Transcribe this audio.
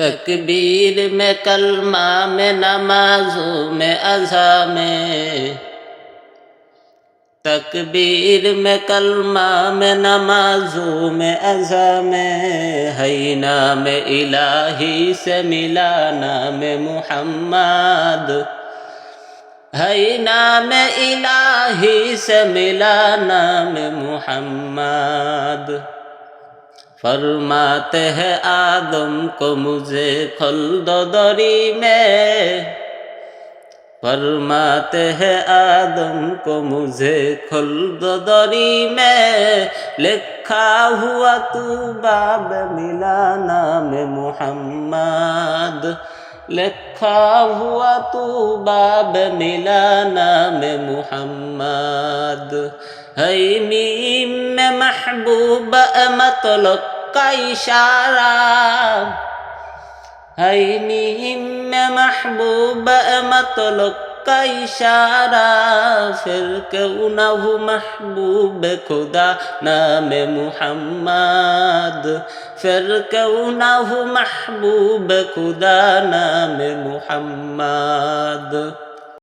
तकबीर में, कलमा में, नमाजों में, अज़ा में। तकबीर में, कलमा में, नमाजों में, अज़ा में। है नाम इलाही से मिला नाम मुहम्मद। है नाम इलाही से मिला नाम मुहम्मद। फरमाते हैं, आदम को मुझे खुल्द दरी में। फरमाते हैं, आदम को मुझे खुल्द दरी में। लिखा हुआ तू बाब मिला नाम मुहम्मद। लिखा हुआ तू बाब मिला नाम मुहम्मद। है मीम में महबूब मतलब का इशारा है मीम में महबूब मतलब का इशारा फिर क्यों न हो महबूब खुदा नाम मुहम्मद फिर क्यों न हो महबूब खुदा नाम मुहम्मद